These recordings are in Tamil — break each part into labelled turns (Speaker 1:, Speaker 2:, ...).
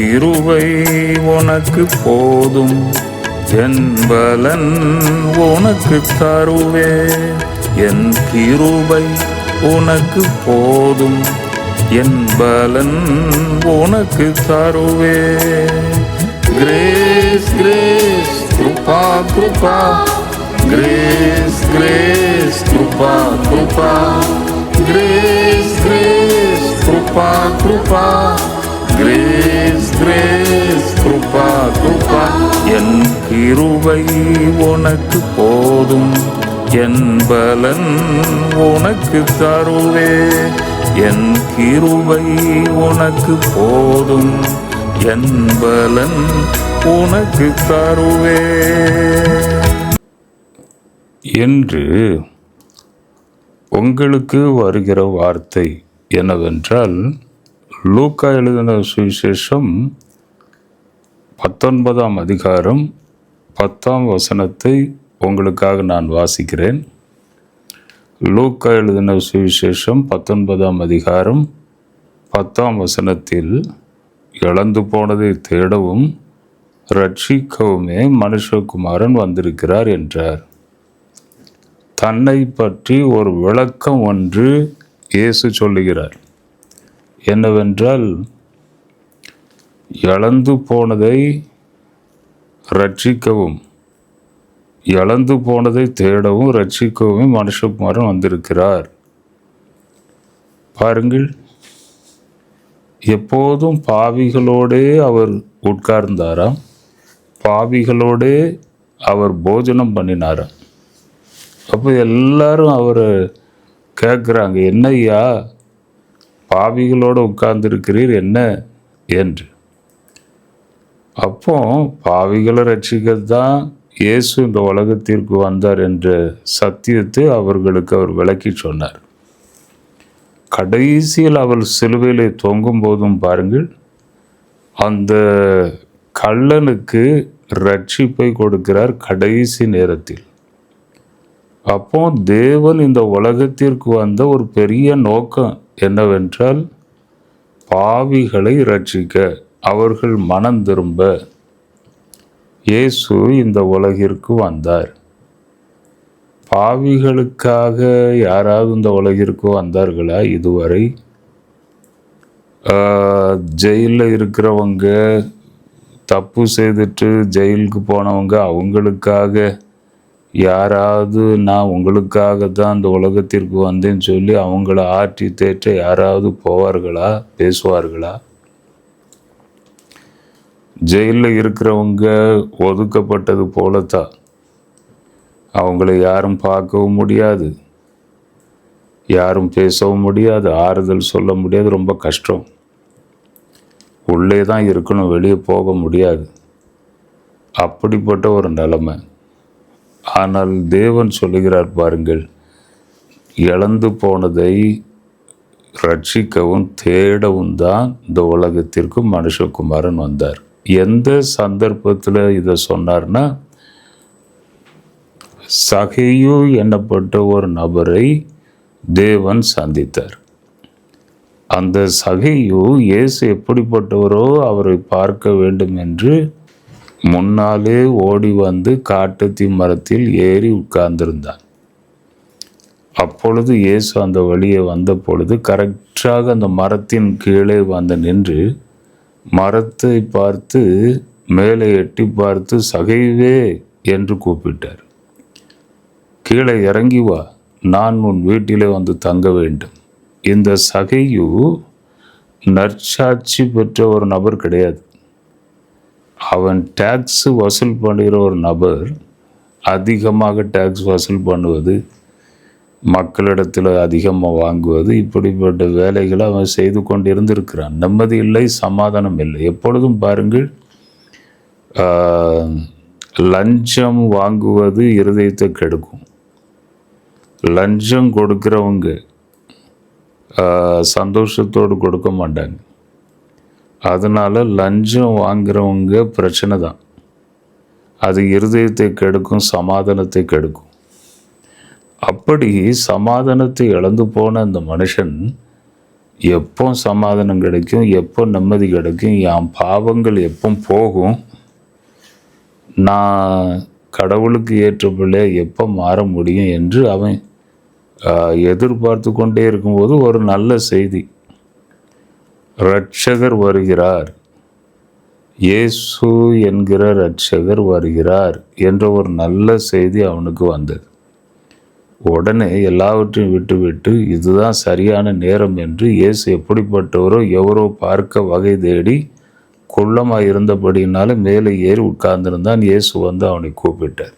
Speaker 1: கிருவை உனக்கு போதும். என்பலன் உனக்கு தருவே. என் கிருவை உனக்கு போதும். என்பலன் உனக்கு தருவே. கிரேஸ் கிரேஸ் கிருபா கிருபா. கிரேஸ் கிரேஸ் கிருபா கிருபா. கிரேஸ் கிரேஸ் கிருபா கிருபா. கிரேஸ் கிரேஸ் கிருபா கிருபா என் கிருவை உனக்கு போதும். என் பலன் உனக்கு தருவே. என் கிருவை உனக்கு போதும். என் பலன் உனக்கு தருவே. என்று உங்களுக்கு வருகிற வார்த்தை என்னவென்றால் லூக்கா எழுதின சுவிசேஷம் பத்தொன்பதாம் அதிகாரம் பத்தாம் வசனத்தை உங்களுக்காக நான் வாசிக்கிறேன். லூக்கா எழுதின சுவிசேஷம் பத்தொன்பதாம் அதிகாரம் பத்தாம் வசனத்தில் இழந்து போனதை தேடவும் ரட்சிக்கவுமே மனுஷகுமாரன் வந்திருக்கிறார் என்றார். தன்னை பற்றி ஒரு விளக்கம் ஒன்று இயேசு சொல்லுகிறார். என்னவென்றால் இழந்து போனதை ரட்சிக்கவும் இழந்து போனதை தேடவும் ரட்சிக்கவும் மனுஷகுமாரன் வந்திருக்கிறார். பாருங்கள் எப்போதும் பாவிகளோடே அவர் உட்கார்ந்தாராம் பாவிகளோடே அவர் போஜனம் பண்ணினாராம். அப்போ எல்லாரும் அவரை கேட்குறாங்க என்னையா பாவிகளோடு உட்கார்ந்துருக்கிறீர் என்ன? என்று. அப்போ பாவிகளை ரட்சிக்கிறது தான் இயேசு இந்த உலகத்திற்கு வந்தார் என்ற சத்தியத்தை அவர்களுக்கு அவர் விளக்கி சொன்னார். கடைசியில் அவர் சிலுவையிலே தொங்கும் போதும் பாருங்கள் அந்த கள்ளனுக்கு ரட்சிப்பை கொடுக்கிறார் கடைசி நேரத்தில். அப்போ தேவன் இந்த உலகத்திற்கு வந்த ஒரு பெரிய நோக்கம் என்னவென்றால் பாவிகளை ரட்சிக்க அவர்கள் மனம் திரும்ப இயேசு இந்த உலகிற்கு வந்தார். பாவிகளுக்காக யாராவது இந்த உலகிற்கு வந்தார்களா? இதுவரை ஜெயிலில் இருக்கிறவங்க தப்பு செய்துட்டு ஜெயிலுக்கு போனவங்க அவங்களுக்காக யாராவது நான் உங்களுக்காக தான் இந்த உலகத்திற்கு வந்தேன்னு சொல்லி அவங்கள ஆற்றி தேற்ற யாராவது போவார்களா? பேசுவார்களா? ஜெயிலில் இருக்கிறவங்க ஒதுக்கப்பட்டது போலத்தான் அவங்கள யாரும் பார்க்கவும் முடியாது. யாரும் பேசவும் முடியாது. ஆறுதல் சொல்ல முடியாது. ரொம்ப கஷ்டம். உள்ளே தான் இருக்கணும். வெளியே போக முடியாது. அப்படிப்பட்ட ஒரு நிலைமை. ஆனால் தேவன் சொல்லுகிறார் பாருங்கள் இழந்து போனதை ரட்சிக்கவும் தேடவும் தான் இந்த உலகத்திற்கும் மனுஷகுமாரன் வந்தார். எந்த சந்தர்ப்பத்தில் இதை சொன்னார்னா சகையு என்னப்பட்ட ஒரு நபரை தேவன் சந்தித்தார். அந்த சகையு இயேசு எப்படிப்பட்டவரோ அவரை பார்க்க வேண்டும் என்று முன்னாலே ஓடி வந்து காட்டுத்தி மரத்தில் ஏறி உட்கார்ந்திருந்தான். அப்பொழுது இயேசு அந்த வழியே வந்த பொழுது கரெக்டாக அந்த மரத்தின் கீழே வந்து நின்று மரத்தை பார்த்து மேலே எட்டி பார்த்து சகைவே என்று கூப்பிட்டார். கீழே இறங்கி வா நான் உன் வீட்டிலே வந்து தங்க வேண்டும். இந்த சகையு நற்சாட்சி பெற்ற ஒரு நபர் கிடையாது. அவன் டேக்ஸ் வசூல் பண்ணுகிற ஒரு நபர் அதிகமாக டேக்ஸ் வசூல் பண்ணுவது மக்களிடத்தில் அதிகமாக வாங்குவது இப்படிப்பட்ட வேலைகளை அவன் செய்து கொண்டு இருந்திருக்கிறான் நிம்மதி இல்லை சமாதானம் இல்லை. எப்பொழுதும் பாருங்கள் லஞ்சம் வாங்குவது இருதயத்தை கெடுக்கும். லஞ்சம் கொடுக்குறவங்க சந்தோஷத்தோடு கொடுக்க மாட்டாங்க. அதனால் லஞ்சம் வாங்குறவங்க பிரச்சனை தான். அது இருதயத்தை கெடுக்கும் சமாதானத்தை கெடுக்கும். அப்படி சமாதானத்தை இழந்து போன அந்த மனுஷன் எப்போ சமாதானம் கிடைக்கும் எப்போ நிம்மதி கிடைக்கும் என் பாவங்கள் எப்போ போகும் நான் கடவுளுக்கு ஏற்ற பிள்ளை எப்போ மாற முடியும் என்று அவன் எதிர்பார்த்து கொண்டே இருக்கும்போது ஒரு நல்ல செய்தி. ரட்சகர் வருகிறார். இயேசு என்கிற ரட்சகர் வருகிறார் என்ற ஒரு நல்ல செய்தி அவனுக்கு வந்தது. உடனே எல்லாவற்றையும் விட்டுவிட்டு இதுதான் சரியான நேரம் என்று இயேசு எப்படிப்பட்டவரோ எவரோ பார்க்க வகை தேடி குள்ளமாக இருந்தபடினால மேலே ஏறி உட்கார்ந்திருந்தான். இயேசு வந்து அவனை கூப்பிட்டார்.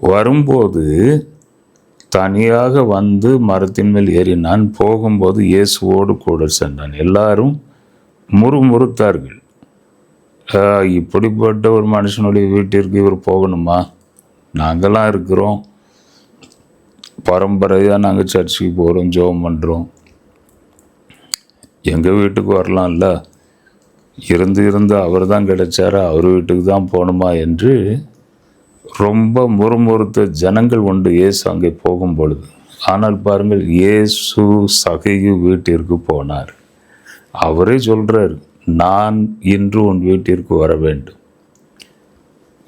Speaker 1: வரும்போது தனியாக வந்து மரத்தின் மேல் ஏறினான். போகும்போது இயேசுவோடு கூட சென்றான். எல்லாரும் முறுமுறுத்தார்கள். இப்படிப்பட்ட ஒரு மனுஷனுடைய வீட்டிற்கு இவர் போகணுமா? நாங்களாம் இருக்கிறோம். பரம்பரையாக நாங்கள் சர்ச்சுக்கு போகிறோம் ஜோம் பண்ணுறோம் எங்கள் வீட்டுக்கு வரலாம்ல? இருந்து இருந்து அவர் தான் கிடைச்சாரா? அவர் வீட்டுக்கு தான் போகணுமா? என்று ரொம்ப முறுமுறுத்த ஜனங்கள் உண்டு. இயேசு அங்கே போகும் பொழுது ஆனால் பாருங்கள் இயேசு சகையு வீட்டிற்கு போனார். அவரே சொல்கிறார் நான் இன்று உன் வீட்டிற்கு வர வேண்டும்.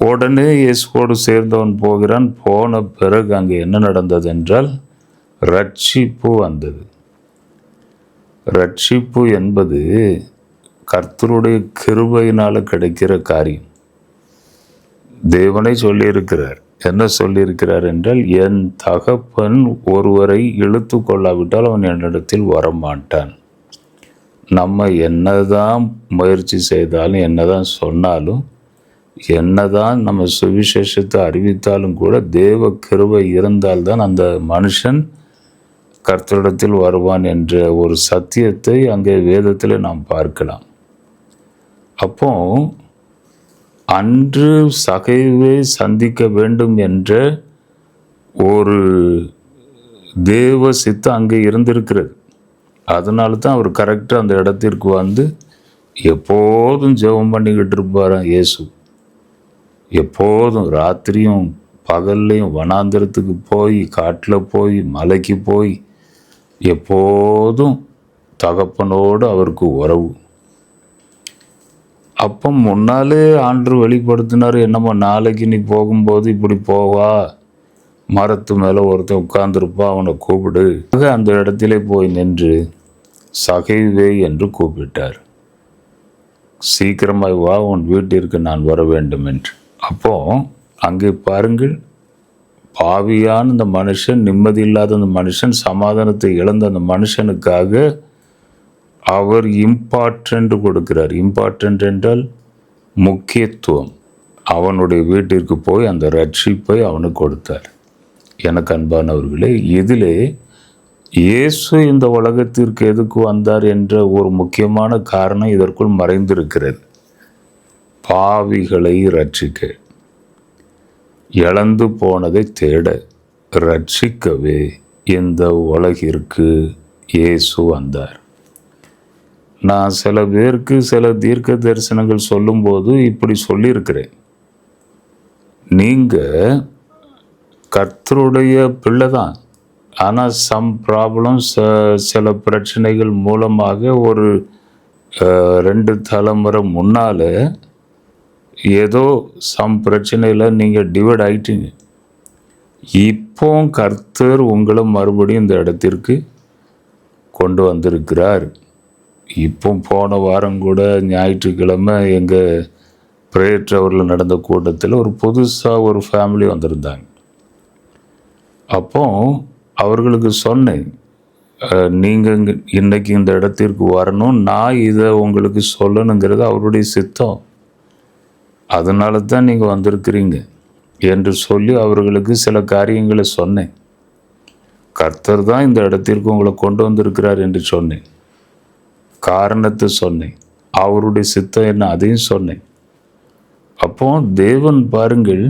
Speaker 1: உடனே இயேசுவோடு சேர்ந்தவன் போகிறான். போன பிறகு அங்கே என்ன நடந்தது என்றால் ரட்சிப்பு வந்தது. ரட்சிப்பு என்பது கர்த்தருடைய கிருபையினால் கிடைக்கிற காரியம். தேவனை சொல்லியிருக்கிறார். என்ன சொல்லியிருக்கிறார் என்றால் என் தகப்பன் ஒருவரை இழுத்து கொள்ளாவிட்டால் அவன் என்னிடத்தில் வரமாட்டான். நம்ம என்னதான் முயற்சி செய்தாலும் என்னதான் சொன்னாலும் என்னதான் நம்ம சுவிசேஷத்தை அறிவித்தாலும் கூட தேவ கிருபை இருந்தால்தான் அந்த மனுஷன் கர்த்தரிடத்தில் வருவான் என்ற ஒரு சத்தியத்தை அங்கே வேதத்தில் நாம் பார்க்கலாம். அப்போது அன்று சகைவை சந்திக்க வேண்டும் என்ற ஒரு தேவ சித்தம் அங்கே இருந்திருக்கிறது. அதனால தான் அவர் கரெக்டாக அந்த இடத்திற்கு வந்து எப்போதும் ஜெபம் பண்ணிக்கிட்டு இருப்பாராம் இயேசு. எப்போதும் ராத்திரியும் பகல்லையும் வனாந்திரத்துக்கு போய் காட்டில் போய் மலைக்கு போய் எப்போதும் தகப்பனோடு அவருக்கு உறவு. அப்போ முன்னாலே ஆண்டு வெளிப்படுத்தினார் என்னமோ நாளைக்கு நீ போகும்போது இப்படி போவா? மரத்து மேலே ஒருத்தன் உட்கார்ந்துருப்பா அவனை கூப்பிடு. அந்த இடத்திலே போய் நின்று சகைவே என்று கூப்பிட்டார். சீக்கிரமாய் வா உன் வீட்டிற்கு நான் வர வேண்டும் என்று. அப்போ அங்கே பாருங்கள் பாவியான இந்த மனுஷன் நிம்மதி இல்லாத அந்த மனுஷன் சமாதானத்தை இழந்த அந்த மனுஷனுக்காக அவர் இம்பார்ட்டன்ட் கொடுக்கிறார். இம்பார்ட்டன்ட் என்றால் முக்கியத்துவம். அவனுடைய வீட்டிற்கு போய் அந்த ரட்சிப்பை அவனுக்கு கொடுத்தார். எனக்கு அன்பானவர்களே இதிலே இயேசு இந்த உலகத்திற்கு எதுக்கு வந்தார் என்ற ஒரு முக்கியமான காரணம் இதற்குள் மறைந்திருக்கிறது. பாவிகளை ரட்சிக்க. இழந்து போனதை தேட ரட்சிக்கவே இந்த உலகிற்கு இயேசு வந்தார். நான் சில பேருக்கு சில தீர்க்க தரிசனங்கள் சொல்லும்போது இப்படி சொல்லியிருக்கிறேன். நீங்கள் கர்த்தருடைய பிள்ளை தான் ஆனால் சம் ப்ராப்ளம் சில பிரச்சனைகள் மூலமாக ஒரு ரெண்டு தலைமுறை முன்னால் ஏதோ சம் பிரச்சனையில் நீங்கள் டிவைட் ஆகிட்டீங்க இப்போ கர்த்தர் உங்களை மறுபடியும் இந்த இடத்திற்கு கொண்டு வந்திருக்கிறார். இப்போ போன வாரம் கூட ஞாயிற்றுக்கிழமை எங்கள் ப்ரேயர் டவரில் நடந்த கூட்டத்தில் ஒரு புதுசாக ஒரு ஃபேமிலி வந்திருந்தாங்க. அப்போ அவர்களுக்கு சொன்னேன் நீங்கள் இன்றைக்கி இந்த இடத்திற்கு வரணும். நான் இதை உங்களுக்கு சொல்லணுங்கிறது அவருடைய சித்தம். அதனால தான் நீங்கள் வந்திருக்கிறீங்க என்று சொல்லி அவர்களுக்கு சில காரியங்களை சொன்னேன். கர்த்தர் தான் இந்த இடத்திற்கு உங்களை கொண்டு வந்திருக்கிறார் என்று சொன்னேன். காரணத்தை சொன்னேன். அவருடைய சித்தம் என்ன அதையும் சொன்னேன். அப்போ தேவன் பாருங்கள்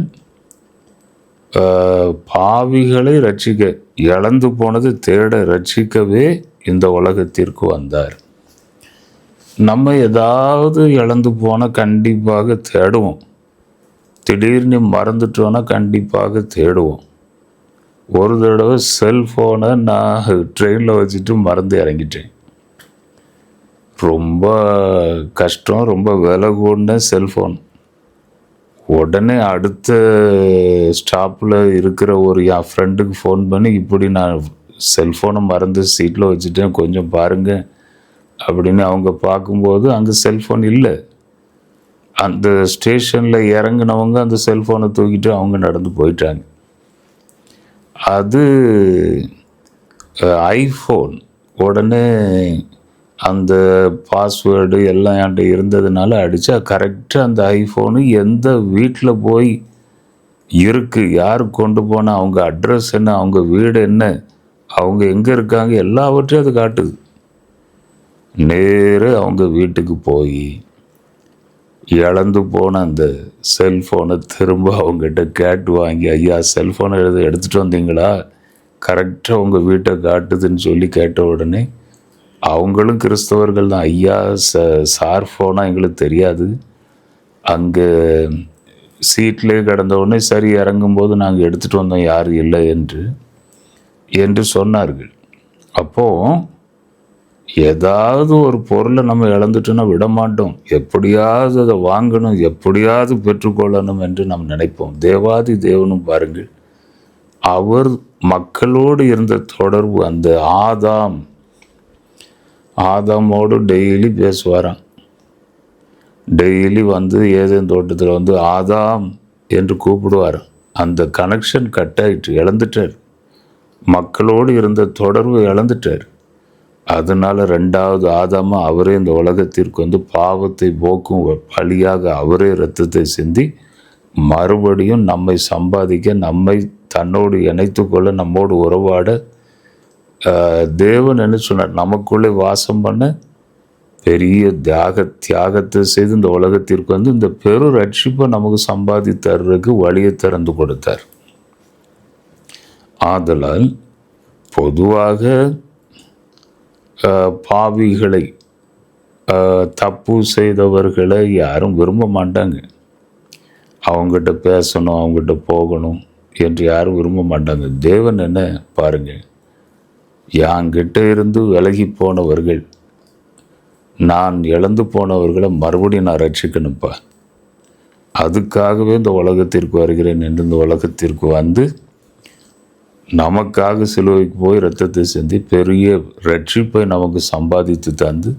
Speaker 1: பாவிகளை ரட்சிக்க இழந்து போனது தேட ரட்சிக்கவே இந்த உலகத்திற்கு வந்தார். நம்ம ஏதாவது இழந்து போனால் கண்டிப்பாக தேடுவோம். திடீர்னு மறந்துட்டோன்னா கண்டிப்பாக தேடுவோம். ஒரு தடவை செல்ஃபோனை நான் ட்ரெயினில் வச்சுட்டு மறந்து இறங்கிட்டேன். ரொம்ப கஷ்டம் ரொம்ப விலை கூடின செல்ஃபோன் உடனே அடுத்த ஸ்டாப்பில் இருக்கிற ஒரு என் ஃப்ரெண்டுக்கு ஃபோன் பண்ணி இப்படி நான் செல்ஃபோனை மறந்து சீட்டில் வச்சுட்டேன் கொஞ்சம் பாருங்கள் அப்படின்னு அவங்க பார்க்கும்போது அங்கே செல்ஃபோன் இல்லை. அந்த ஸ்டேஷனில் இறங்கினவங்க அந்த செல்ஃபோனை தூக்கிட்டு அவங்க நடந்து போயிட்டாங்க. அது ஐஃபோன் உடனே அந்த பாஸ்வேர்டு எல்லாம் என்கிட்ட இருந்ததுனால அடித்தா கரெக்டாக அந்த ஐஃபோனு எந்த வீட்டில் போய் இருக்குது யார் கொண்டு போனால் அவங்க அட்ரஸ் என்ன அவங்க வீடு என்ன அவங்க எங்கே இருக்காங்க எல்லாவற்றையும் அது காட்டுது. நேரு அவங்க வீட்டுக்கு போய் இழந்து போன அந்த செல்ஃபோனை திரும்ப அவங்ககிட்ட கேட்டு வாங்கி ஐயா செல்ஃபோனை எழுத எடுத்துகிட்டு வந்தீங்களா? கரெக்டாக உங்கள் வீட்டை காட்டுதுன்னு சொல்லி கேட்ட உடனே அவங்களும் கிறிஸ்தவர்கள் தான். ஐயா ச சார் ஃபோனாக எங்களுக்கு தெரியாது. அங்கே சீட்லேயே கிடந்த உடனே சரி இறங்கும்போது நாங்கள் எடுத்துகிட்டு வந்தோம் யார் இல்லை? என்று என்று சொன்னார்கள். அப்போது ஏதாவது ஒரு பொருளை நம்ம இழந்துட்டோன்னா விடமாட்டோம் எப்படியாவது அதை வாங்கணும் எப்படியாவது பெற்றுக்கொள்ளணும் என்று நாம் நினைப்போம். தேவாதி தேவனும் பாருங்கள் அவர் மக்களோடு இருந்த தொடர்பு அந்த ஆதாம் ஆதாமோடு டெய்லி பேசுவாராம். டெய்லி வந்து ஏதேன் தோட்டத்தில் வந்து ஆதாம் என்று கூப்பிடுவார். அந்த கனெக்ஷன் கட் ஆயிட்டு இழந்துட்டார். மக்களோடு இருந்த தொடர்பு இழந்துட்டார். அதனால ரெண்டாவது ஆதாமாக அவரே இந்த உலகத்திற்கு வந்து பாவத்தை போக்கும் வழியாக அவரே ரத்தத்தை சிந்தி மறுபடியும் நம்மை சம்பாதிக்க நம்மை தன்னோடு இணைத்து கொள்ள நம்மோடு உறவாட தேவன் என்ன சொன்னார்? நமக்குள்ளே வாசம் பண்ண பெரிய தியாக தியாகத்தை செய்து இந்த உலகத்திற்கு வந்து இந்த பெரு ரட்சிப்பை நமக்கு சம்பாதி தர்றதுக்கு வழியை திறந்து கொடுத்தார். ஆதலால் பொதுவாக பாவிகளை தப்பு செய்தவர்களை யாரும் விரும்ப மாட்டாங்க. அவங்ககிட்ட பேசணும் அவங்ககிட்ட போகணும் என்று யாரும் விரும்ப மாட்டாங்க. தேவன் என்ன பாருங்கள் யாங்கிட்ட இருந்து விலகி போனவர்கள் நான் இழந்து போனவர்களை மறுபடியும் நான் ரட்சிக்கணும்ப்பா. அதுக்காகவே இந்த உலகத்திற்கு வருகிறேன் என்று இந்த உலகத்திற்கு வந்து நமக்காக சிலுவைக்கு போய் ரத்தத்தை செஞ்சு பெரிய ரட்சிப்பை நமக்கு சம்பாதித்து தந்து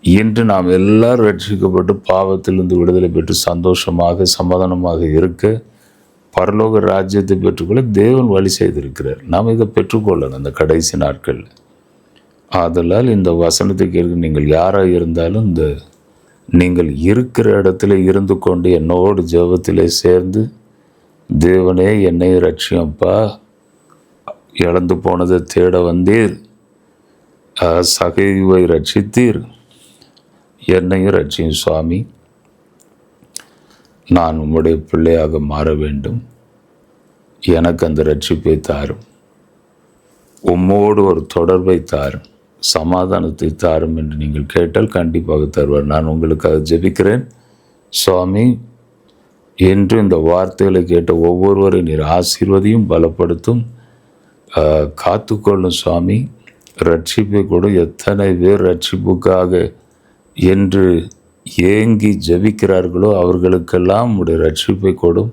Speaker 1: இன்று நாம் எல்லாரும் ரட்சிக்கப்பட்டு பாவத்திலிருந்து விடுதலை பெற்று சந்தோஷமாக சமாதானமாக இருக்க பரலோக ராஜ்யத்தை பெற்றுக்கொள்ள தேவன் வழி செய்திருக்கிறார். நாம் இதை பெற்றுக்கொள்ளணும் அந்த கடைசி நாட்களில். ஆதலால் இந்த வசனத்தை கேட்க நீங்கள் யாராக இருந்தாலும் இந்த நீங்கள் இருக்கிற இடத்துல இருந்து கொண்டு என்னோடு ஜெபத்திலே சேர்ந்து தேவனே என்னை ரட்சியப்பா இழந்து போனதை தேட வந்தீர். சகைவை ரட்சித்தீர் என்னையும் ரட்சியும் சுவாமி. நான் உம்முடைய பிள்ளையாக மாற வேண்டும். எனக்கு அந்த ரட்சிப்பை தாரும். உம்மோடு ஒரு தொடர்பை தாரும். சமாதானத்தை தாரும் என்று நீங்கள் கேட்டால் கண்டிப்பாக தருவார். நான் உங்களுக்காக ஜெபிக்கிறேன். சுவாமி என்று இந்த வார்த்தைகளை கேட்ட ஒவ்வொருவரை நீர் ஆசீர்வதியும் பலப்படுத்தும். காத்துக்கொள்ளும் சுவாமி. ரட்சிப்பை கூட. எத்தனை பேர் ரட்சிப்புக்காக என்று ஏங்கி ஜபிக்கிறார்களோ அவர்களுக்கெல்லாம் உடைய ரட்சிப்பை கொடும்.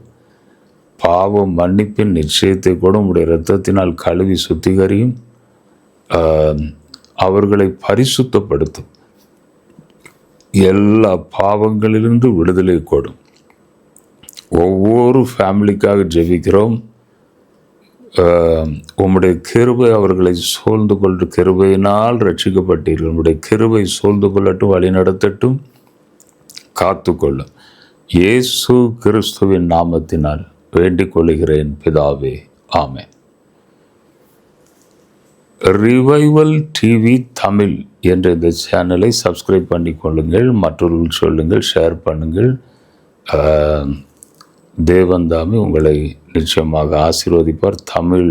Speaker 1: பாவம் மன்னிப்பின் நிச்சயத்தை கூட உடைய இரத்தத்தினால் கழுவி சுத்திகரியும். அவர்களை பரிசுத்தப்படுத்தும். எல்லா பாவங்களிலிருந்து விடுதலை கொடும். ஒவ்வொரு ஃபேமிலிக்காக ஜெபிக்கிறோம். உம்முடைய கிருபை அவர்களை சூழ்ந்து கொண்டு கிருபையினால் ரட்சிக்கப்பட்டீர்கள். உம்முடைய கிருபை சூழ்ந்து கொள்ளட்டும் வழி நடத்தட்டும் காத்துக்கொள்ளும் இயேசு கிறிஸ்துவின் நாமத்தினால் வேண்டிக் கொள்கிறேன் பிதாவே ஆமே ரிவைவல் டிவி தமிழ் என்ற இந்த சேனலை சப்ஸ்கிரைப் பண்ணி கொள்ளுங்கள் மற்றவர்கள் சொல்லுங்கள் ஷேர் பண்ணுங்கள். தேவந்தாமி உங்களை நிச்சயமாக ஆசீர்வதிப்பார். தமிழ்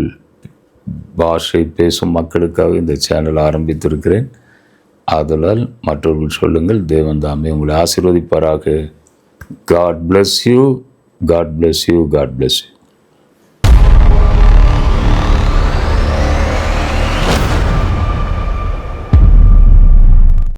Speaker 1: பாஷை பேசும் மக்களுக்காக இந்த சேனல் ஆரம்பித்திருக்கிறேன். ஆதலால் மற்றவர்கள் சொல்லுங்கள் தேவந்தாமே உங்களை ஆசீர்வதிப்பாராக. God bless you God bless you God bless you